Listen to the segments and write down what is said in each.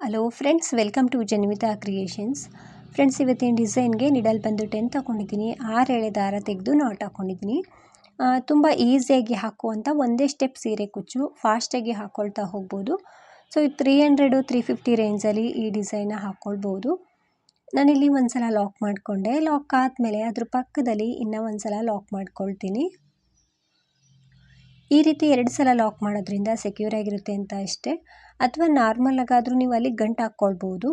Hello friends welcome to Janvitha creations friends ಇವತ್ತಿನ ಡಿಸೈನ್ಗೆ needle ಬಂದು ಟೆನ್ ತೊಗೊಂಡಿದ್ದೀನಿ ಆರು ಎಳೆ ದಾರ ತೆಗೆದು ನಾಟ್ ಹಾಕ್ಕೊಂಡಿದ್ದೀನಿ ತುಂಬ ಈಸಿಯಾಗಿ ಹಾಕುವಂಥ ಒಂದೇ ಸ್ಟೆಪ್ ಸೀರೆ ಕುಚ್ಚು. ಫಾಸ್ಟಾಗಿ ಹಾಕ್ಕೊಳ್ತಾ ಹೋಗ್ಬೋದು. ಸೊ ಈ ತ್ರೀ ಹಂಡ್ರೆಡು ತ್ರೀ ಫಿಫ್ಟಿ ರೇಂಜಲ್ಲಿ ಈ ಡಿಸೈನ್ನ ಹಾಕ್ಕೊಳ್ಬೋದು ನಾನಿಲ್ಲಿ ಒಂದು ಸಲ ಲಾಕ್ ಮಾಡಿಕೊಂಡೆ. ಲಾಕ್ ಆದಮೇಲೆ ಅದ್ರ ಪಕ್ಕದಲ್ಲಿ ಇನ್ನೂ ಒಂದು ಸಲ ಲಾಕ್ ಮಾಡ್ಕೊಳ್ತೀನಿ. ಈ ರೀತಿ ಎರಡು ಸಲ ಲಾಕ್ ಮಾಡೋದ್ರಿಂದ ಸೆಕ್ಯೂರ್ ಆಗಿರುತ್ತೆ ಅಂತ ಅಷ್ಟೇ. ಅಥವಾ ನಾರ್ಮಲಾಗಾದರೂ ನೀವು ಅಲ್ಲಿ ಗಂಟು ಹಾಕ್ಕೊಳ್ಬೋದು.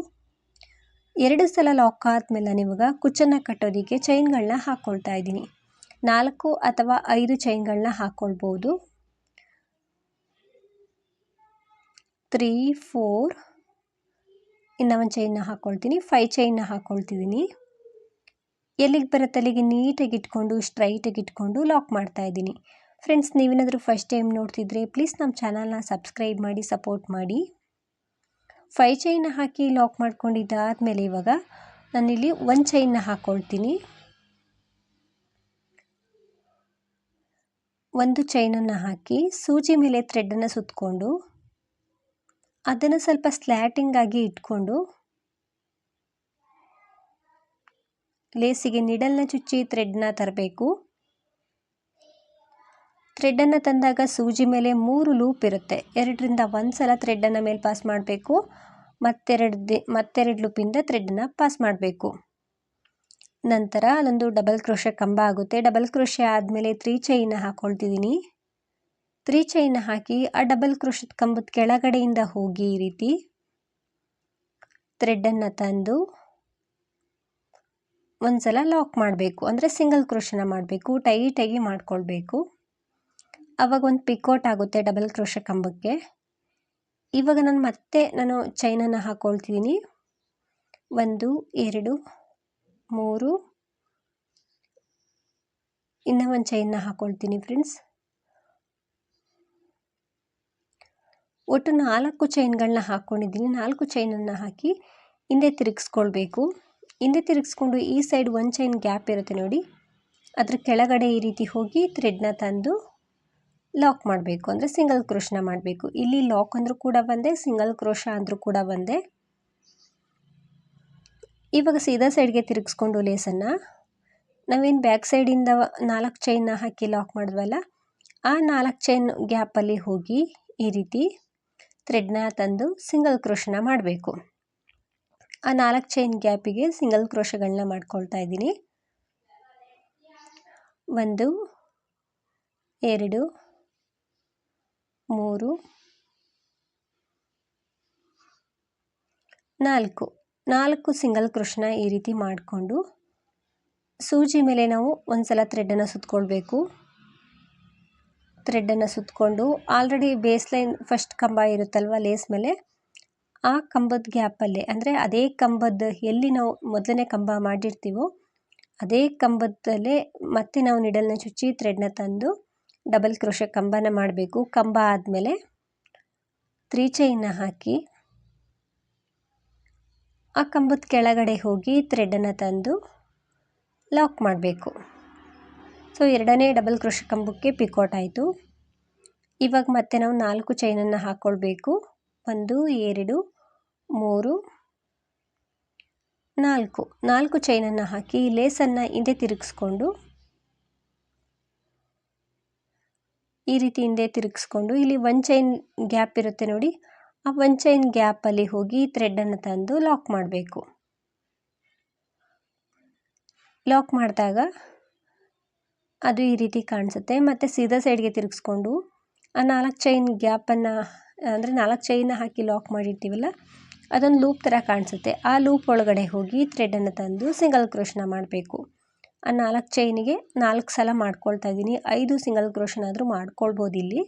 ಎರಡು ಸಲ ಲಾಕ್ ಆದಮೇಲೆ ನಿಮಗ ಕುಚ್ಚನ್ನು ಕಟ್ಟೋದಕ್ಕೆ ಚೈನ್ಗಳನ್ನ ಹಾಕ್ಕೊಳ್ತಾ ಇದ್ದೀನಿ. ನಾಲ್ಕು ಅಥವಾ ಐದು ಚೈನ್ಗಳನ್ನ ಹಾಕ್ಕೊಳ್ಬೋದು. ತ್ರೀ, ಫೋರ್, ಇನ್ನು ಒಂದು ಚೈನ್ನ ಹಾಕ್ಕೊಳ್ತೀನಿ. ಫೈವ್ ಚೈನ್ನ ಹಾಕ್ಕೊಳ್ತಿದ್ದೀನಿ. ಎಲ್ಲಿಗೆ ಬರುತ್ತೆ? ಅಲ್ಲಿಗೆ ನೀಟಾಗಿ ಇಟ್ಕೊಂಡು ಸ್ಟ್ರೈಟಾಗಿ ಇಟ್ಕೊಂಡು ಲಾಕ್ ಮಾಡ್ತಾ ಇದ್ದೀನಿ. ಫ್ರೆಂಡ್ಸ್ ನೀವೇನಾದರೂ ಫಸ್ಟ್ ಟೈಮ್ ನೋಡ್ತಿದ್ರೆ ಪ್ಲೀಸ್ ನಮ್ಮ ಚಾನಲ್ನ ಸಬ್ಸ್ಕ್ರೈಬ್ ಮಾಡಿ ಸಪೋರ್ಟ್ ಮಾಡಿ. ಫೈ ಚೈನ್ನ ಹಾಕಿ ಲಾಕ್ ಮಾಡ್ಕೊಂಡಿದ್ದಾದಮೇಲೆ ಇವಾಗ ನಾನಿಲ್ಲಿ ಒಂದು ಚೈನ್ನ ಹಾಕ್ಕೊಳ್ತೀನಿ ಒಂದು ಚೈನನ್ನು ಹಾಕಿ ಸೂಜಿ ಮೇಲೆ ಥ್ರೆಡ್ಡನ್ನು ಸುತ್ತಕೊಂಡು ಅದನ್ನು ಸ್ವಲ್ಪ ಸ್ಲ್ಯಾಟಿಂಗ್ ಆಗಿ ಇಟ್ಕೊಂಡು ಲೇಸಿಗೆ ನಿಡಲ್ನ ಚುಚ್ಚಿ ಥ್ರೆಡ್ನ ತರಬೇಕು. ಥ್ರೆಡ್ಡನ್ನು ತಂದಾಗ ಸೂಜಿ ಮೇಲೆ ಮೂರು ಲೂಪ್ ಇರುತ್ತೆ. ಎರಡರಿಂದ ಒಂದು ಸಲ ಥ್ರೆಡ್ಡನ್ನು ಮೇಲೆ ಪಾಸ್ ಮಾಡಬೇಕು. ಮತ್ತೆರಡು ದಿ, ಮತ್ತೆರಡು ಲೂಪಿಂದ ಥ್ರೆಡ್ಡನ್ನು ಪಾಸ್ ಮಾಡಬೇಕು. ನಂತರ ಅಲ್ಲೊಂದು ಡಬಲ್ ಕ್ರೋಶೆ ಕಂಬ ಆಗುತ್ತೆ. ಡಬಲ್ ಕ್ರೋಶೆ ಆದಮೇಲೆ ತ್ರೀ ಚೈನ ಹಾಕ್ಕೊಳ್ತಿದ್ದೀನಿ ತ್ರೀ ಚೈನ ಹಾಕಿ ಆ ಡಬಲ್ ಕ್ರೋಶದ ಕಂಬದ ಕೆಳಗಡೆಯಿಂದ ಹೋಗಿ ಈ ರೀತಿ ಥ್ರೆಡ್ಡನ್ನು ತಂದು ಒಂದು ಸಲ ಲಾಕ್ ಮಾಡಬೇಕು. ಅಂದರೆ ಸಿಂಗಲ್ ಕ್ರೋಶನ ಮಾಡಬೇಕು. ಟೈಟಾಗಿ ಮಾಡ್ಕೊಳ್ಬೇಕು. ಆವಾಗ ಒಂದು ಪಿಕೋಟ್ ಆಗುತ್ತೆ ಡಬಲ್ ಕ್ರೋಶ ಕಂಬಕ್ಕೆ ಇವಾಗ ನಾನು ಮತ್ತೆ ನಾನು ಚೈನನ್ನು ಹಾಕ್ಕೊಳ್ತಿದ್ದೀನಿ ಒಂದು, ಎರಡು, ಮೂರು. ಇನ್ನೂ ಒಂದು ಚೈನ್ನ ಹಾಕ್ಕೊಳ್ತೀನಿ ಫ್ರೆಂಡ್ಸ್. ಒಟ್ಟು ನಾಲ್ಕು ಚೈನ್ಗಳನ್ನ ಹಾಕ್ಕೊಂಡಿದ್ದೀನಿ ನಾಲ್ಕು ಚೈನನ್ನು ಹಾಕಿ ಹಿಂದೆ ತಿರುಗಿಸ್ಕೊಳ್ಬೇಕು. ಹಿಂದೆ ತಿರುಗಿಸ್ಕೊಂಡು ಈ ಸೈಡ್ ಒಂದು ಚೈನ್ ಗ್ಯಾಪ್ ಇರುತ್ತೆ ನೋಡಿ. ಅದ್ರ ಕೆಳಗಡೆ ಈ ರೀತಿ ಹೋಗಿ ಥ್ರೆಡ್ನ ತಂದು ಲಾಕ್ ಮಾಡಬೇಕು ಅಂದರೆ ಸಿಂಗಲ್ ಕ್ರೋಶನ ಮಾಡಬೇಕು. ಇಲ್ಲಿ ಲಾಕ್ ಅಂದರೂ ಕೂಡ ಬಂದೆ, ಸಿಂಗಲ್ ಕ್ರೋಶ ಅಂದರೂ ಕೂಡ ಬಂದೆ. ಇವಾಗ ಸೀದಾ ಸೈಡ್ಗೆ ತಿರುಗಿಸ್ಕೊಂಡು ಲೇಸನ್ನು. ನಾವೇನು ಬ್ಯಾಕ್ ಸೈಡಿಂದ ನಾಲ್ಕು ಚೈನ್ನ ಹಾಕಿ ಲಾಕ್ ಮಾಡಿದ್ವಲ್ಲ, ಆ ನಾಲ್ಕು ಚೈನ್ ಗ್ಯಾಪಲ್ಲಿ ಹೋಗಿ ಈ ರೀತಿ ಥ್ರೆಡ್ನ ತಂದು ಸಿಂಗಲ್ ಕ್ರೋಶನ ಮಾಡಬೇಕು. ಆ ನಾಲ್ಕು ಚೈನ್ ಗ್ಯಾಪಿಗೆ ಸಿಂಗಲ್ ಕ್ರೋಶಗಳನ್ನ ಮಾಡ್ಕೊಳ್ತಾ ಇದ್ದೀನಿ. ಒಂದು, ಎರಡು ಮೂರು, ನಾಲ್ಕು. ನಾಲ್ಕು ಸಿಂಗಲ್ ಕೃಷ್ಣ ಈ ರೀತಿ ಮಾಡಿಕೊಂಡು ಸೂಜಿ ಮೇಲೆ ನಾವು ಒಂದು ಸಲ ಥ್ರೆಡನ್ನು ಸುತ್ತಕೊಳ್ಬೇಕು ಥ್ರೆಡ್ಡನ್ನು ಸುತ್ತಕೊಂಡು ಆಲ್ರೆಡಿ ಬೇಸ್ ಲೈನ್ ಫಸ್ಟ್ ಕಂಬ ಇರುತ್ತಲ್ವ ಲೇಸ್ ಮೇಲೆ? ಆ ಕಂಬದ ಗ್ಯಾಪಲ್ಲೇ ಅಂದರೆ ಅದೇ ಕಂಬದ ಎಲ್ಲಿ ನಾವು ಮೊದಲನೇ ಕಂಬ ಮಾಡಿರ್ತೀವೋ, ಅದೇ ಕಂಬದಲ್ಲೇ ಮತ್ತೆ ನಾವು ನಿಡಲ್ನ ಚುಚ್ಚಿ ಥ್ರೆಡ್ನ ತಂದು ಡಬಲ್ ಕ್ರೋಶೆ ಕಂಬನ ಮಾಡಬೇಕು. ಕಂಬ ಆದಮೇಲೆ ತ್ರೀ ಚೈನ ಹಾಕಿ ಆ ಕಂಬದ ಕೆಳಗಡೆ ಹೋಗಿ ಥ್ರೆಡನ್ನು ತಂದು ಲಾಕ್ ಮಾಡಬೇಕು. ಸೊ ಎರಡನೇ ಡಬಲ್ ಕ್ರೋಶ ಕಂಬಕ್ಕೆ ಪಿಕೋಟ್ ಆಯಿತು. ಇವಾಗ ಮತ್ತೆ ನಾವು ನಾಲ್ಕು ಚೈನನ್ನು ಹಾಕ್ಕೊಳ್ಬೇಕು ಒಂದು, ಎರಡು, ಮೂರು, ನಾಲ್ಕು. ನಾಲ್ಕು ಚೈನನ್ನು ಹಾಕಿ ಲೇಸನ್ನು ಹಿಂದೆ ತಿರುಗಿಸ್ಕೊಂಡು ಈ ರೀತಿ ಹಿಂದೆ ತಿರುಗಿಸ್ಕೊಂಡು ಇಲ್ಲಿ ಒನ್ ಚೈನ್ ಗ್ಯಾಪ್ ಇರುತ್ತೆ ನೋಡಿ. ಆ ಒನ್ ಚೈನ್ ಗ್ಯಾಪಲ್ಲಿ ಹೋಗಿ ಥ್ರೆಡ್ಡನ್ನು ತಂದು ಲಾಕ್ ಮಾಡಬೇಕು. ಲಾಕ್ ಮಾಡಿದಾಗ ಅದು ಈ ರೀತಿ ಕಾಣಿಸುತ್ತೆ. ಮತ್ತು ಸೀದಾ ಸೈಡ್ಗೆ ತಿರುಗಿಸ್ಕೊಂಡು ಆ ನಾಲ್ಕು ಚೈನ್ ಗ್ಯಾಪನ್ನು ಅಂದರೆ ನಾಲ್ಕು ಚೈನ ಹಾಕಿ ಲಾಕ್ ಮಾಡಿರ್ತೀವಲ್ಲ, ಅದೊಂದು ಲೂಪ್ ಥರ ಕಾಣಿಸುತ್ತೆ. ಆ ಲೂಪ್ ಒಳಗಡೆ ಹೋಗಿ ಥ್ರೆಡನ್ನು ತಂದು ಸಿಂಗಲ್ ಕ್ರೋಶನ ಮಾಡಬೇಕು. ಆ ನಾಲ್ಕು ಚೈನಿಗೆ ನಾಲ್ಕು ಸಲ ಮಾಡ್ಕೊಳ್ತಾ ಇದ್ದೀನಿ. ಐದು ಸಿಂಗಲ್ ಕ್ರೋಶನಾದರೂ ಮಾಡ್ಕೊಳ್ಬೋದು ಇಲ್ಲಿ.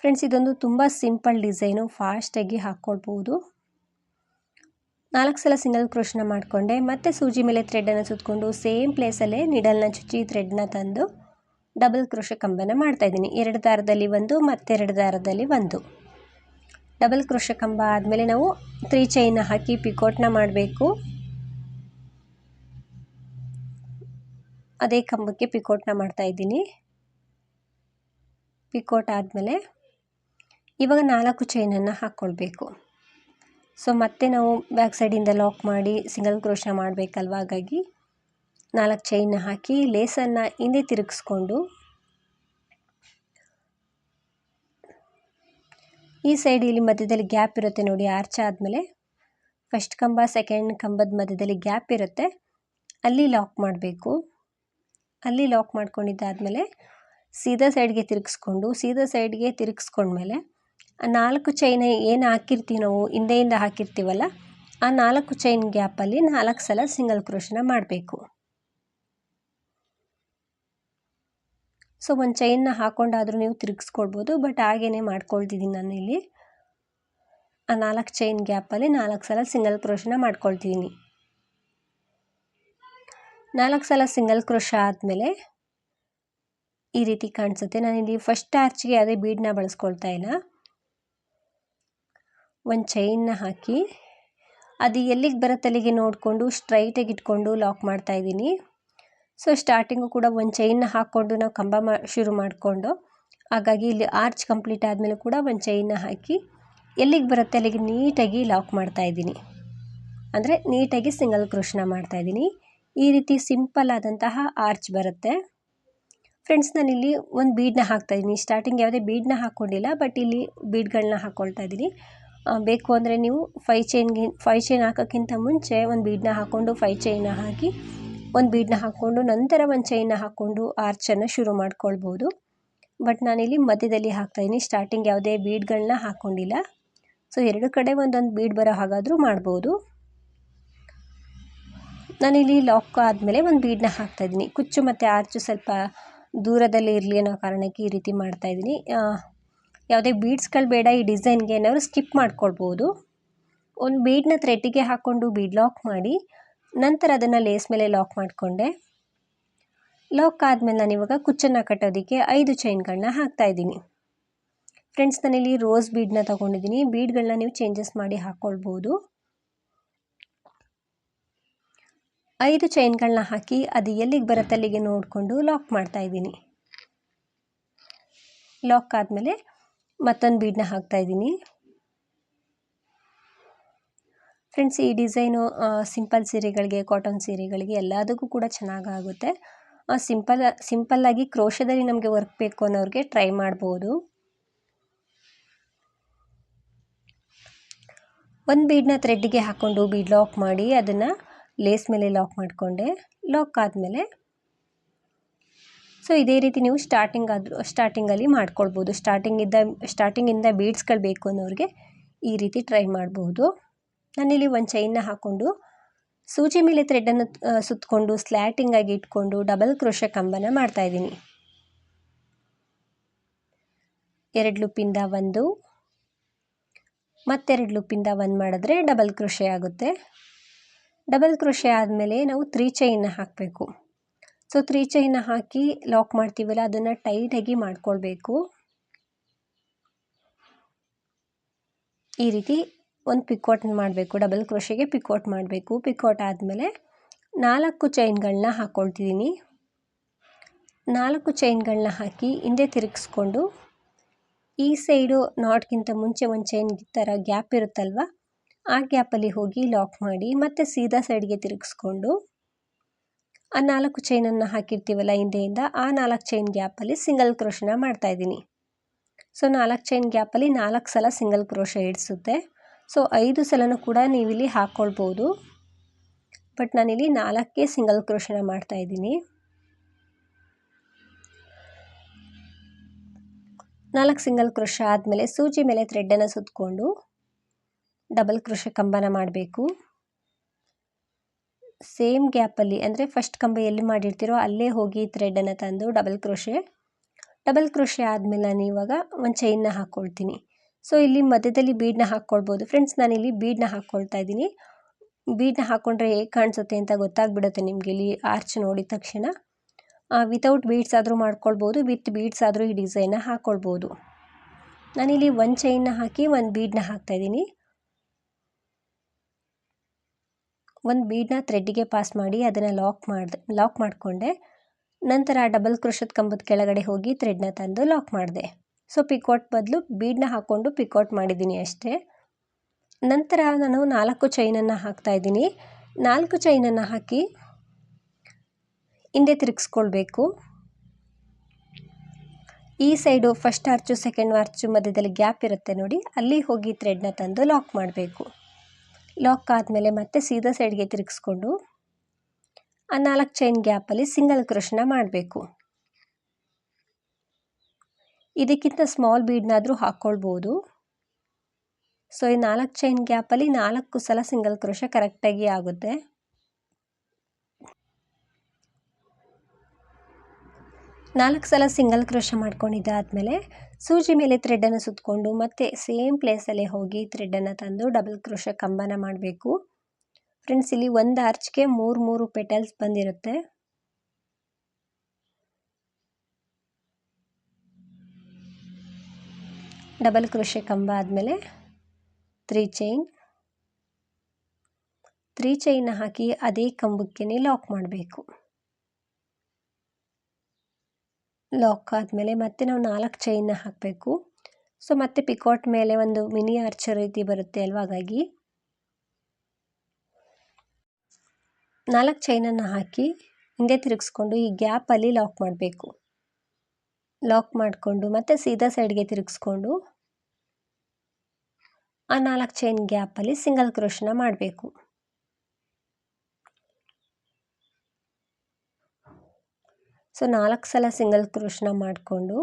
ಫ್ರೆಂಡ್ಸ್ ಇದೊಂದು ತುಂಬ ಸಿಂಪಲ್ ಡಿಸೈನು ಫಾಸ್ಟಾಗಿ ಹಾಕ್ಕೊಳ್ಬೋದು ನಾಲ್ಕು ಸಲ ಸಿಂಗಲ್ ಕ್ರೋಷನ ಮಾಡಿಕೊಂಡೆ. ಮತ್ತೆ ಸೂಜಿ ಮೇಲೆ ಥ್ರೆಡನ್ನು ಸುತ್ತಕೊಂಡು ಸೇಮ್ ಪ್ಲೇಸಲ್ಲೇ ನಿಡಲ್ನ ಚುಚ್ಚಿ ಥ್ರೆಡ್ನ ತಂದು ಡಬಲ್ ಕ್ರೋಶ ಕಂಬನ ಮಾಡ್ತಾಯಿದ್ದೀನಿ ಎರಡು ದಾರದಲ್ಲಿ ಒಂದು, ಮತ್ತೆರಡು ದಾರದಲ್ಲಿ ಒಂದು. ಡಬಲ್ ಕ್ರೋಶ ಕಂಬ ಆದಮೇಲೆ ನಾವು ತ್ರೀ ಚೈನ್ ಹಾಕಿ ಪಿಕೋಟ್ನ ಮಾಡಬೇಕು. ಅದೇ ಕಂಬಕ್ಕೆ ಪಿಕೋಟ್ನ ಮಾಡ್ತಾ ಇದ್ದೀನಿ. ಪಿಕೋಟ್ ಆದಮೇಲೆ ಇವಾಗ ನಾಲ್ಕು ಚೈನನ್ನು ಹಾಕ್ಕೊಳ್ಬೇಕು. ಸೊ, ಮತ್ತೆ ನಾವು ಬ್ಯಾಕ್ ಸೈಡಿಂದ ಲಾಕ್ ಮಾಡಿ ಸಿಂಗಲ್ ಕ್ರೋಶ ಮಾಡಬೇಕಲ್ವ? ಹಾಗಾಗಿ ನಾಲ್ಕು ಚೈನ್ನ ಹಾಕಿ ಲೇಸನ್ನು ಹಿಂದೆ ತಿರುಗಿಸ್ಕೊಂಡು ಈ ಸೈಡ್ ಇಲ್ಲಿ ಮಧ್ಯದಲ್ಲಿ ಗ್ಯಾಪ್ ಇರುತ್ತೆ ನೋಡಿ, ಆರ್ಚ್ ಆದಮೇಲೆ. ಫಸ್ಟ್ ಕಂಬ, ಸೆಕೆಂಡ್ ಕಂಬದ ಮಧ್ಯದಲ್ಲಿ ಗ್ಯಾಪ್ ಇರುತ್ತೆ. ಅಲ್ಲಿ ಲಾಕ್ ಮಾಡಬೇಕು. ಅಲ್ಲಿ ಲಾಕ್ ಮಾಡ್ಕೊಂಡಿದ್ದಾದಮೇಲೆ ಸೀದಾ ಸೈಡ್ಗೆ ತಿರುಗಿಸ್ಕೊಂಡು, ಸೀದಾ ಸೈಡ್ಗೆ ತಿರುಗಿಸ್ಕೊಂಡ್ಮೇಲೆ ಆ ನಾಲ್ಕು ಚೈನ್ ಏನು ಹಾಕಿರ್ತೀವಿ ನಾವು, ಹಿಂದೆಯಿಂದ ಹಾಕಿರ್ತೀವಲ್ಲ, ಆ ನಾಲ್ಕು ಚೈನ್ ಗ್ಯಾಪಲ್ಲಿ ನಾಲ್ಕು ಸಲ ಸಿಂಗಲ್ ಕ್ರೋಶನ ಮಾಡಬೇಕು. ಸೊ ಒಂದು ಚೈನ್ನ ಹಾಕ್ಕೊಂಡಾದರೂ ನೀವು ತಿರುಗಿಸ್ಕೊಡ್ಬೋದು ಬಟ್ ಹಾಗೇ ಮಾಡ್ಕೊಳ್ತಿದ್ದೀನಿ ನಾನು ಇಲ್ಲಿ ಆ ನಾಲ್ಕು ಚೈನ್ ಗ್ಯಾಪಲ್ಲಿ ನಾಲ್ಕು ಸಲ ಸಿಂಗಲ್ ಕ್ರೋಶನ ಮಾಡ್ಕೊಳ್ತಿದ್ದೀನಿ ನಾಲ್ಕು ಸಲ ಸಿಂಗಲ್ ಕ್ರೋಶ ಆದಮೇಲೆ ಈ ರೀತಿ ಕಾಣಿಸುತ್ತೆ. ನಾನಿಲ್ಲಿ ಫಸ್ಟ್ ಆರ್ಚ್ಗೆ ಅದೇ ಬೀಡನ್ನ ಬಳಸ್ಕೊಳ್ತಾ ಇಲ್ಲ. ಒಂದು ಚೈನ್ನ ಹಾಕಿ, ಅದು ಎಲ್ಲಿಗೆ ಬರುತ್ತೆ ಅಲ್ಲಿಗೆ ನೋಡಿಕೊಂಡು ಸ್ಟ್ರೈಟಾಗಿ ಇಟ್ಕೊಂಡು ಲಾಕ್ ಮಾಡ್ತಾ ಇದ್ದೀನಿ. ಸೊ ಸ್ಟಾರ್ಟಿಂಗು ಕೂಡ ಒಂದು ಚೈನ್ನ ಹಾಕ್ಕೊಂಡು ನಾವು ಕಂಬ ಮಾ, ಶುರು ಮಾಡಿಕೊಂಡು, ಹಾಗಾಗಿ ಇಲ್ಲಿ ಆರ್ಚ್ ಕಂಪ್ಲೀಟ್ ಆದಮೇಲೆ ಕೂಡ ಒಂದು ಚೈನ್ನ ಹಾಕಿ ಎಲ್ಲಿಗೆ ಬರುತ್ತೆ ಅಲ್ಲಿಗೆ ನೀಟಾಗಿ ಲಾಕ್ ಮಾಡ್ತಾ ಇದ್ದೀನಿ. ಅಂದರೆ ನೀಟಾಗಿ ಸಿಂಗಲ್ ಕ್ರೋಶನ ಮಾಡ್ತಾ ಇದ್ದೀನಿ. ಈ ರೀತಿ ಸಿಂಪಲ್ ಆದಂತಹ ಆರ್ಚ್ ಬರುತ್ತೆ. ಫ್ರೆಂಡ್ಸ್ ನಾನಿಲ್ಲಿ ಒಂದು ಬೀಡ್ನ ಹಾಕ್ತಾ ಇದ್ದೀನಿ ಸ್ಟಾರ್ಟಿಂಗ್ ಯಾವುದೇ ಬೀಡ್ನ ಹಾಕ್ಕೊಂಡಿಲ್ಲ ಬಟ್ ಇಲ್ಲಿ ಬೀಡ್ಗಳನ್ನ ಹಾಕ್ಕೊಳ್ತಾ ಇದ್ದೀನಿ ಬೇಕು ಅಂದರೆ ನೀವು ಫೈ ಚೈನ್ಗೆ ಫೈ ಚೈನ್ ಹಾಕೋಕ್ಕಿಂತ ಮುಂಚೆ ಒಂದು ಬೀಡ್ನ ಹಾಕ್ಕೊಂಡು ಫೈ ಚೈನ್ನ ಹಾಕಿ, ಒಂದು ಬೀಡ್ನ ಹಾಕ್ಕೊಂಡು ನಂತರ ಒಂದು ಚೈನ್ನ ಹಾಕ್ಕೊಂಡು ಆರ್ಚನ್ನು ಶುರು ಮಾಡ್ಕೊಳ್ಬೋದು. ಬಟ್ ನಾನಿಲ್ಲಿ ಮಧ್ಯದಲ್ಲಿ ಹಾಕ್ತಾಯಿದ್ದೀನಿ ಸ್ಟಾರ್ಟಿಂಗ್ ಯಾವುದೇ ಬೀಡ್ಗಳನ್ನ ಹಾಕ್ಕೊಂಡಿಲ್ಲ ಸೊ ಎರಡು ಕಡೆ ಒಂದೊಂದು ಬೀಡ್ ಬರೋ ಹಾಗಾದರೂ ಮಾಡ್ಬೋದು. ನಾನಿಲ್ಲಿ ಲಾಕ್ ಆದಮೇಲೆ ಒಂದು ಬೀಡನ್ನ ಹಾಕ್ತಾಯಿದ್ದೀನಿ ಕುಚ್ಚು ಮತ್ತು ಆರ್ಚು ಸ್ವಲ್ಪ ದೂರದಲ್ಲಿ ಇರಲಿ ಅನ್ನೋ ಕಾರಣಕ್ಕೆ ಈ ರೀತಿ ಮಾಡ್ತಾಯಿದ್ದೀನಿ ಯಾವುದೇ ಬೀಡ್ಸ್ಗಳು ಬೇಡ, ಈ ಡಿಸೈನ್ಗೆ ಏನಾದ್ರು ಸ್ಕಿಪ್ ಮಾಡ್ಕೊಳ್ಬೋದು. ಒಂದು ಬೀಡನ್ನ ಥ್ರೆಡ್ಡಿಗೆ ಹಾಕ್ಕೊಂಡು ಬೀಡ್ ಲಾಕ್ ಮಾಡಿ, ನಂತರ ಅದನ್ನು ಲೇಸ್ ಮೇಲೆ ಲಾಕ್ ಮಾಡಿಕೊಂಡೆ. ಲಾಕ್ ಆದಮೇಲೆ ನಾನು ಇವಾಗ ಕುಚ್ಚನ್ನು ಕಟ್ಟೋದಕ್ಕೆ ಐದು ಚೈನ್ಗಳನ್ನ ಹಾಕ್ತಾಯಿದ್ದೀನಿ ಫ್ರೆಂಡ್ಸ್ ನಾನಿಲ್ಲಿ ರೋಸ್ ಬೀಡನ್ನ ತೊಗೊಂಡಿದ್ದೀನಿ. ಬೀಡ್ಗಳನ್ನ ನೀವು ಚೇಂಜಸ್ ಮಾಡಿ ಹಾಕ್ಕೊಳ್ಬೋದು ಐದು ಚೈನ್ಗಳನ್ನ ಹಾಕಿ ಅದು ಎಲ್ಲಿಗೆ ಬರುತ್ತೆ ಅಲ್ಲಿಗೆ ನೋಡಿಕೊಂಡು ಲಾಕ್ ಮಾಡ್ತಾ ಇದ್ದೀನಿ. ಲಾಕ್ ಆದಮೇಲೆ ಮತ್ತೊಂದು ಬೀಡನ್ನ ಹಾಕ್ತಾ ಇದ್ದೀನಿ. ಫ್ರೆಂಡ್ಸ್, ಈ ಡಿಸೈನು ಸಿಂಪಲ್ ಸೀರೆಗಳಿಗೆ, ಕಾಟನ್ ಸೀರೆಗಳಿಗೆ ಎಲ್ಲದಕ್ಕೂ ಕೂಡ ಚೆನ್ನಾಗಾಗುತ್ತೆ. ಸಿಂಪಲ್, ಸಿಂಪಲ್ಲಾಗಿ ಕ್ರೋಶದಲ್ಲಿ ನಮಗೆ ವರ್ಕ್ ಬೇಕು ಅನ್ನೋರಿಗೆ ಟ್ರೈ ಮಾಡ್ಬೋದು. ಒಂದು ಬೀಡನ್ನ ಥ್ರೆಡ್ಗೆ ಹಾಕ್ಕೊಂಡು ಬೀಡ್ ಲಾಕ್ ಮಾಡಿ ಅದನ್ನು ಲೇಸ್ ಮೇಲೆ ಲಾಕ್ ಮಾಡಿಕೊಂಡೆ. ಲಾಕ್ ಆದಮೇಲೆ ಸೊ ಇದೇ ರೀತಿ ನೀವು ಸ್ಟಾರ್ಟಿಂಗ್ ಆದರೂ ಸ್ಟಾರ್ಟಿಂಗಲ್ಲಿ ಮಾಡ್ಕೊಳ್ಬೋದು. ಸ್ಟಾರ್ಟಿಂಗಿಂದ ಸ್ಟಾರ್ಟಿಂಗಿಂದ ಬೀಡ್ಸ್ಗಳು ಬೇಕು ಅನ್ನೋರಿಗೆ ಈ ರೀತಿ ಟ್ರೈ ಮಾಡಬಹುದು ನಾನಿಲ್ಲಿ ಒಂದು ಚೈನ್ನ ಹಾಕ್ಕೊಂಡು ಸೂಜಿ ಮೇಲೆ ಥ್ರೆಡನ್ನು ಸುತ್ತಕೊಂಡು ಸ್ಲ್ಯಾಟಿಂಗಾಗಿ ಇಟ್ಕೊಂಡು ಡಬಲ್ ಕ್ರೋಶ ಕಂಬನ ಮಾಡ್ತಾಯಿದ್ದೀನಿ ಎರಡು ಲುಪ್ಪಿಂದ ಒಂದು, ಮತ್ತೆರಡು ಲುಪ್ಪಿಂದ ಒಂದು ಮಾಡಿದ್ರೆ ಡಬಲ್ ಕ್ರೋಶೆ ಆಗುತ್ತೆ. ಡಬಲ್ ಕ್ರೋಶೆ ಆದಮೇಲೆ ನಾವು ತ್ರೀ ಚೈನ್ನ ಹಾಕಬೇಕು. ಸೊ ತ್ರೀ ಚೈನ್ನ ಹಾಕಿ ಲಾಕ್ ಮಾಡ್ತೀವಲ್ಲ, ಅದನ್ನು ಟೈಟಾಗಿ ಮಾಡ್ಕೊಳ್ಬೇಕು. ಈ ರೀತಿ ಒಂದು ಪಿಕೋಟ್ ಮಾಡಬೇಕು ಡಬಲ್ ಕ್ರೋಶೆಗೆ ಪಿಕೋಟ್ ಮಾಡಬೇಕು. ಪಿಕೋಟ್ ಆದಮೇಲೆ ನಾಲ್ಕು ಚೈನ್ಗಳನ್ನ ಹಾಕ್ಕೊಳ್ತಿದ್ದೀನಿ ನಾಲ್ಕು ಚೈನ್ಗಳನ್ನ ಹಾಕಿ ಹಿಂದೆ ತಿರುಗಿಸ್ಕೊಂಡು ಈ ಸೈಡು ನಾಟ್ಗಿಂತ ಮುಂಚೆ ಒಂದು ಚೈನ್ ಥರ ಗ್ಯಾಪ್ ಇರುತ್ತಲ್ವ ಆ ಗ್ಯಾಪಲ್ಲಿ ಹೋಗಿ ಲಾಕ್ ಮಾಡಿ ಮತ್ತೆ ಸೀದಾ ಸೈಡ್ಗೆ ತಿರುಗಿಸ್ಕೊಂಡು ಆ ನಾಲ್ಕು ಚೈನನ್ನು ಹಾಕಿರ್ತೀವಲ್ಲ ಹಿಂದೆಯಿಂದ, ಆ ನಾಲ್ಕು ಚೈನ್ ಗ್ಯಾಪಲ್ಲಿ ಸಿಂಗಲ್ ಕ್ರೋಶನ ಮಾಡ್ತಾಯಿದ್ದೀನಿ ಸೊ ನಾಲ್ಕು ಚೈನ್ ಗ್ಯಾಪಲ್ಲಿ ನಾಲ್ಕು ಸಲ ಸಿಂಗಲ್ ಕ್ರೋಶ ಇಡಿಸುತ್ತೆ. ಸೊ ಐದು ಸಲನೂ ಕೂಡ ನೀವಿಲ್ಲಿ ಹಾಕ್ಕೊಳ್ಬೋದು ಬಟ್ ನಾನಿಲ್ಲಿ ನಾಲ್ಕೇ ಸಿಂಗಲ್ ಕ್ರೋಶನ ಮಾಡ್ತಾಯಿದ್ದೀನಿ ನಾಲ್ಕು ಸಿಂಗಲ್ ಕ್ರೋಶ ಆದಮೇಲೆ ಸೂಜಿ ಮೇಲೆ ಥ್ರೆಡ್ಡನ್ನು ಸುತ್ತಕೊಂಡು ಡಬಲ್ ಕ್ರೋಶ ಕಂಬನ ಮಾಡಬೇಕು. ಸೇಮ್ ಗ್ಯಾಪಲ್ಲಿ ಅಂದರೆ ಫಸ್ಟ್ ಕಂಬ ಎಲ್ಲಿ ಮಾಡಿರ್ತೀರೋ ಅಲ್ಲೇ ಹೋಗಿ ಥ್ರೆಡನ್ನು ತಂದು ಡಬಲ್ ಕ್ರೋಶೆ ಡಬಲ್ ಕ್ರೋಶೆ ಆದಮೇಲೆ ನಾನು ಇವಾಗ ಒಂದು ಚೈನ್ನ ಹಾಕ್ಕೊಳ್ತೀನಿ ಸೊ ಇಲ್ಲಿ ಮಧ್ಯದಲ್ಲಿ ಬೀಡನ್ನ ಹಾಕ್ಕೊಳ್ಬೋದು ಫ್ರೆಂಡ್ಸ್ ನಾನಿಲ್ಲಿ ಬೀಡನ್ನ ಹಾಕ್ಕೊಳ್ತಾ ಇದ್ದೀನಿ. ಬೀಡನ್ನ ಹಾಕ್ಕೊಂಡ್ರೆ ಹೇಗೆ ಕಾಣಿಸುತ್ತೆ ಅಂತ ಗೊತ್ತಾಗ್ಬಿಡುತ್ತೆ ನಿಮಗೆ ಇಲ್ಲಿ ಆರ್ಚ್ ನೋಡಿದ ತಕ್ಷಣ. ವಿತೌಟ್ ಬೀಡ್ಸ್ ಆದರೂ ಮಾಡ್ಕೊಳ್ಬೋದು ವಿತ್ ಬೀಡ್ಸ್ ಆದರೂ ಈ ಡಿಸೈನ್ನ ಹಾಕ್ಕೊಳ್ಬೋದು ನಾನಿಲ್ಲಿ ಒಂದು ಚೈನ್ನ ಹಾಕಿ ಒಂದು ಬೀಡನ್ನ ಹಾಕ್ತಾಯಿದ್ದೀನಿ ಒಂದು ಬೀಡನ್ನ ಥ್ರೆಡ್ಡಿಗೆ ಪಾಸ್ ಮಾಡಿ ಅದನ್ನು ಲಾಕ್ ಮಾಡಿದೆ ಲಾಕ್ ಮಾಡಿಕೊಂಡೆ. ನಂತರ ಡಬಲ್ ಕ್ರೋಶದ ಕಂಬದ ಕೆಳಗಡೆ ಹೋಗಿ ಥ್ರೆಡ್ನ ತಂದು ಲಾಕ್ ಮಾಡಿದೆ. ಸೊ ಪಿಕೌಟ್ ಬದಲು ಬೀಡನ್ನ ಹಾಕ್ಕೊಂಡು ಪಿಕೌಟ್ ಮಾಡಿದ್ದೀನಿ ಅಷ್ಟೇ. ನಂತರ ನಾನು ನಾಲ್ಕು ಚೈನನ್ನು ಹಾಕ್ತಾಯಿದ್ದೀನಿ ನಾಲ್ಕು ಚೈನನ್ನು ಹಾಕಿ ಹಿಂದೆ ತಿರುಗಿಸ್ಕೊಳ್ಬೇಕು. ಈ side first arch second arch ಮಧ್ಯದಲ್ಲಿ ಗ್ಯಾಪ್ ಇರುತ್ತೆ ನೋಡಿ, ಅಲ್ಲಿ ಹೋಗಿ ಥ್ರೆಡ್ನ ತಂದು ಲಾಕ್ ಮಾಡಬೇಕು. ಲಾಕ್ ಆದಮೇಲೆ ಮತ್ತೆ ಸೀದಾ ಸೈಡ್ಗೆ ತಿರುಗಿಸ್ಕೊಂಡು ಆ ನಾಲ್ಕು ಚೈನ್ ಗ್ಯಾಪಲ್ಲಿ ಸಿಂಗಲ್ ಕ್ರೋಶನ ಮಾಡಬೇಕು. ಇದಕ್ಕಿಂತ ಸ್ಮಾಲ್ ಬೀಡ್ನಾದರೂ ಹಾಕ್ಕೊಳ್ಬೋದು. ಸೊ ಈ ನಾಲ್ಕು ಚೈನ್ ಗ್ಯಾಪಲ್ಲಿ ನಾಲ್ಕು ಸಲ ಸಿಂಗಲ್ ಕ್ರೋಶ ಕರೆಕ್ಟಾಗಿ ಆಗುತ್ತೆ. ನಾಲ್ಕು ಸಲ ಸಿಂಗಲ್ ಕ್ರೋಶ ಮಾಡ್ಕೊಂಡಿದ್ದಾದಮೇಲೆ ಸೂಜಿ ಮೇಲೆ ಥ್ರೆಡ್ಡನ್ನು ಸುತ್ತಕೊಂಡು ಮತ್ತೆ ಸೇಮ್ ಪ್ಲೇಸಲ್ಲೇ ಹೋಗಿ ಥ್ರೆಡ್ಡನ್ನು ತಂದು ಡಬಲ್ ಕ್ರೋಶ ಕಂಬನ ಮಾಡಬೇಕು. ಫ್ರೆಂಡ್ಸ್ ಇಲ್ಲಿ ಒಂದು ಆರ್ಚ್ಗೆ ಮೂರು ಮೂರು ಪೆಟಲ್ಸ್ ಬಂದಿರುತ್ತೆ. ಡಬಲ್ ಕ್ರೋಶೆ ಕಂಬ ಆದಮೇಲೆ ತ್ರೀ ಚೈನ್ ತ್ರೀ ಚೈನ್ ಹಾಕಿ ಅದೇ ಕಂಬಕ್ಕೆ ಲಾಕ್ ಮಾಡಬೇಕು. ಲಾಕ್ ಆದಮೇಲೆ ಮತ್ತೆ ನಾವು ನಾಲ್ಕು ಚೈನ್ನ ಹಾಕಬೇಕು. ಸೊ ಮತ್ತೆ ಪಿಕಾಟ್ ಮೇಲೆ ಒಂದು ಮಿನಿ ಆರ್ಚರ್ ರೀತಿ ಬರುತ್ತೆ ಅಲ್ವಾ ಹಾಗಾಗಿ. ನಾಲ್ಕು ಚೈನನ್ನು ಹಾಕಿ ಹಿಂದೆ ತಿರುಗಿಸ್ಕೊಂಡು ಈ ಗ್ಯಾಪಲ್ಲಿ ಲಾಕ್ ಮಾಡಬೇಕು. ಲಾಕ್ ಮಾಡಿಕೊಂಡು ಮತ್ತೆ ಸೀದಾ ಸೈಡ್ಗೆ ತಿರುಗಿಸ್ಕೊಂಡು ಆ ನಾಲ್ಕು ಚೈನ್ ಗ್ಯಾಪಲ್ಲಿ ಸಿಂಗಲ್ ಕ್ರೋಶನ ಮಾಡಬೇಕು. ಸೊ ನಾಲ್ಕು ಸಲ ಸಿಂಗಲ್ ಕ್ರೋಶನ ಮಾಡಿಕೊಂಡು,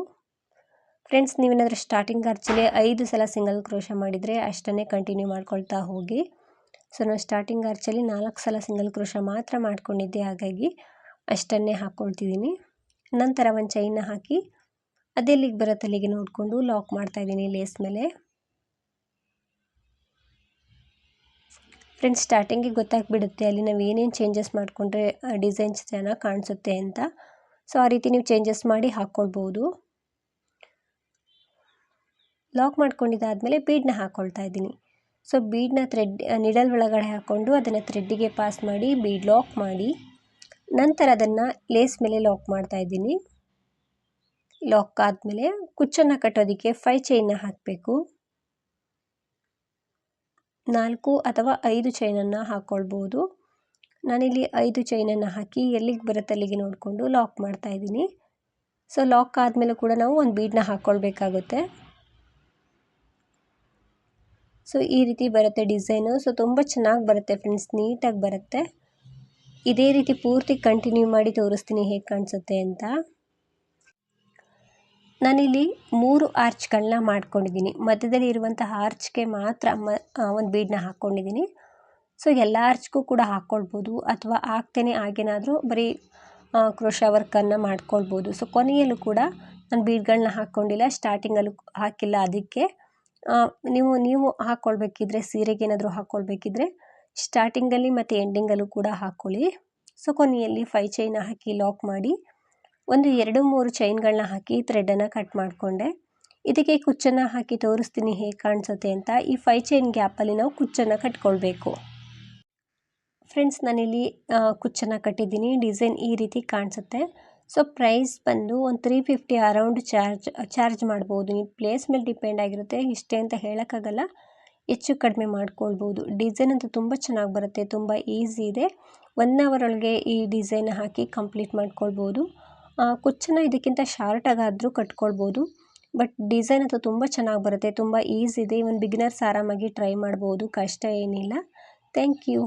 ಫ್ರೆಂಡ್ಸ್ ನೀವೇನಾದರೂ ಸ್ಟಾರ್ಟಿಂಗ್ ಖರ್ಚಲ್ಲಿ ಐದು ಸಲ ಸಿಂಗಲ್ ಕ್ರೋಶ ಮಾಡಿದರೆ ಅಷ್ಟನ್ನೇ ಕಂಟಿನ್ಯೂ ಮಾಡ್ಕೊಳ್ತಾ ಹೋಗಿ. ಸೊ ನಾನು ಸ್ಟಾರ್ಟಿಂಗ್ ಖರ್ಚಲ್ಲಿ ನಾಲ್ಕು ಸಲ ಸಿಂಗಲ್ ಕ್ರೋಶ ಮಾತ್ರ ಮಾಡ್ಕೊಂಡಿದ್ದೆ, ಹಾಗಾಗಿ ಅಷ್ಟನ್ನೇ ಹಾಕ್ಕೊಳ್ತಿದ್ದೀನಿ. ನಂತರ ಒಂದು ಚೈನ ಹಾಕಿ ಅದೆಲ್ಲಿಗೆ ಬರುತ್ತೆ ಅಲ್ಲಿಗೆ ನೋಡಿಕೊಂಡು ಲಾಕ್ ಮಾಡ್ತಾಯಿದ್ದೀನಿ ಲೇಸ್ ಮೇಲೆ. ಫ್ರೆಂಡ್ಸ್, ಸ್ಟಾರ್ಟಿಂಗಿಗೆ ಗೊತ್ತಾಗ್ಬಿಡುತ್ತೆ ಅಲ್ಲಿ ನಾವು ಏನೇನು ಚೇಂಜಸ್ ಮಾಡಿಕೊಂಡ್ರೆ ಡಿಸೈನ್ಸ್ ಚೆನ್ನಾಗಿ ಕಾಣಿಸುತ್ತೆ ಅಂತ. ಸೊ ಆ ರೀತಿ ನೀವು ಚೇಂಜಸ್ ಮಾಡಿ ಹಾಕ್ಕೊಳ್ಬೋದು ಲಾಕ್ ಮಾಡ್ಕೊಂಡಿದ್ದಾದಮೇಲೆ ಬೀಡನ್ನ ಹಾಕ್ಕೊಳ್ತಾ ಇದ್ದೀನಿ. ಸೊ ಬೀಡನ್ನ ಥ್ರೆಡ್ ನಿಡಲ್ ಒಳಗಡೆ ಹಾಕ್ಕೊಂಡು ಅದನ್ನು ಥ್ರೆಡ್ಡಿಗೆ ಪಾಸ್ ಮಾಡಿ ಬೀಡ್ ಲಾಕ್ ಮಾಡಿ, ನಂತರ ಅದನ್ನು ಲೇಸ್ ಮೇಲೆ ಲಾಕ್ ಮಾಡ್ತಾ ಇದ್ದೀನಿ. ಲಾಕ್ ಆದಮೇಲೆ ಕುಚ್ಚನ್ನು ಕಟ್ಟೋದಕ್ಕೆ ಫೈ ಚೈನ್ನ ಹಾಕಬೇಕು. ನಾಲ್ಕು ಅಥವಾ ಐದು ಚೈನನ್ನು ಹಾಕ್ಕೊಳ್ಬೋದು ನಾನಿಲ್ಲಿ ಐದು ಚೈನನ್ನು ಹಾಕಿ ಎಲ್ಲಿಗೆ ಬರುತ್ತೆ ಅಲ್ಲಿಗೆ ನೋಡಿಕೊಂಡು ಲಾಕ್ ಮಾಡ್ತಾ ಇದ್ದೀನಿ. ಸೊ, ಲಾಕ್ ಆದಮೇಲೆ ಕೂಡ ನಾವು ಒಂದು ಬೀಡನ್ನ ಹಾಕ್ಕೊಳ್ಬೇಕಾಗುತ್ತೆ ಸೊ, ಈ ರೀತಿ ಬರುತ್ತೆ ಡಿಸೈನು. ಸೊ, ತುಂಬ ಚೆನ್ನಾಗಿ ಬರುತ್ತೆ ಫ್ರೆಂಡ್ಸ್, ನೀಟಾಗಿ ಬರುತ್ತೆ. ಇದೇ ರೀತಿ ಪೂರ್ತಿ ಕಂಟಿನ್ಯೂ ಮಾಡಿ ತೋರಿಸ್ತೀನಿ ಹೇಗೆ ಕಾಣಿಸುತ್ತೆ ಅಂತ. ನಾನಿಲ್ಲಿ ಮೂರು ಆರ್ಚ್ಗಳನ್ನ ಮಾಡ್ಕೊಂಡಿದ್ದೀನಿ. ಮಧ್ಯದಲ್ಲಿ ಇರುವಂಥ ಆರ್ಚ್ಗೆ ಮಾತ್ರ ಮ ಒಂದು ಬೀಡನ್ನ ಹಾಕ್ಕೊಂಡಿದ್ದೀನಿ ಸೊ ಎಲ್ಲ ಅರ್ಚ್ಗೂ ಕೂಡ ಹಾಕ್ಕೊಳ್ಬೋದು ಅಥವಾ ಆಗ್ತೇನೆ ಆಗೇನಾದರೂ ಬರೀ ಕ್ರೋಶ ವರ್ಕನ್ನು ಮಾಡ್ಕೊಳ್ಬೋದು. ಸೊ ಕೊನೆಯಲ್ಲೂ ಕೂಡ ನಾನು ಬೀಡ್ಗಳನ್ನ ಹಾಕ್ಕೊಂಡಿಲ್ಲ, ಸ್ಟಾರ್ಟಿಂಗಲ್ಲೂ ಹಾಕಿಲ್ಲ ಅದಕ್ಕೆ. ನೀವು ನೀವು ಹಾಕ್ಕೊಳ್ಬೇಕಿದ್ರೆ ಸೀರೆಗೆ ಏನಾದರೂ ಹಾಕ್ಕೊಳ್ಬೇಕಿದ್ರೆ ಸ್ಟಾರ್ಟಿಂಗಲ್ಲಿ ಮತ್ತು ಎಂಡಿಂಗಲ್ಲೂ ಕೂಡ ಹಾಕ್ಕೊಳ್ಳಿ ಸೊ ಕೊನೆಯಲ್ಲಿ ಫೈ ಚೈನ ಹಾಕಿ ಲಾಕ್ ಮಾಡಿ, ಒಂದು ಎರಡು ಮೂರು ಚೈನ್ಗಳನ್ನ ಹಾಕಿ ಥ್ರೆಡನ್ನು ಕಟ್ ಮಾಡಿಕೊಂಡೆ. ಇದಕ್ಕೆ ಕುಚ್ಚನ್ನು ಹಾಕಿ ತೋರಿಸ್ತೀನಿ ಹೇಗೆ ಕಾಣಿಸುತ್ತೆ ಅಂತ ಈ ಫೈ ಚೈನ್ ಗ್ಯಾಪಲ್ಲಿ ನಾವು ಕುಚ್ಚನ್ನು ಕಟ್ಕೊಳ್ಬೇಕು. ಫ್ರೆಂಡ್ಸ್ ನಾನಿಲ್ಲಿ ಕುಚ್ಚನ್ನು ಕಟ್ಟಿದ್ದೀನಿ. ಡಿಸೈನ್ ಈ ರೀತಿ ಕಾಣಿಸುತ್ತೆ. ಸೊ ಪ್ರೈಸ್ ಬಂದು ಒಂದು three fifty around charge charge ಮಾಡ್ಬೋದು. ನೀವು ಪ್ಲೇಸ್ ಮೇಲೆ ಡಿಪೆಂಡ್ ಆಗಿರುತ್ತೆ. ಇಷ್ಟೇ ಅಂತ ಹೇಳೋಕ್ಕಾಗಲ್ಲ. ಹೆಚ್ಚು ಕಡಿಮೆ ಮಾಡ್ಕೊಳ್ಬೋದು. ಡಿಸೈನ್ ಅಂತೂ ತುಂಬ ಚೆನ್ನಾಗಿ ಬರುತ್ತೆ. ತುಂಬ ಈಸಿ ಇದೆ. ಒನ್ ಅವರ್ ಒಳಗೆ ಈ ಡಿಸೈನ್ ಹಾಕಿ ಕಂಪ್ಲೀಟ್ ಮಾಡ್ಕೊಳ್ಬೋದು. ಕುಚ್ಚನ್ನು ಇದಕ್ಕಿಂತ ಶಾರ್ಟಾಗಾದರೂ ಕಟ್ಕೊಳ್ಬೋದು. ಬಟ್ ಡಿಸೈನ್ ಅಂತೂ ತುಂಬ ಚೆನ್ನಾಗಿ ಬರುತ್ತೆ. ತುಂಬ ಈಸಿ ಇದೆ. ಇವನ್ ಬಿಗಿನರ್ಸ್ ಆರಾಮಾಗಿ ಟ್ರೈ ಮಾಡ್ಬೋದು. ಕಷ್ಟ ಏನಿಲ್ಲ. Thank you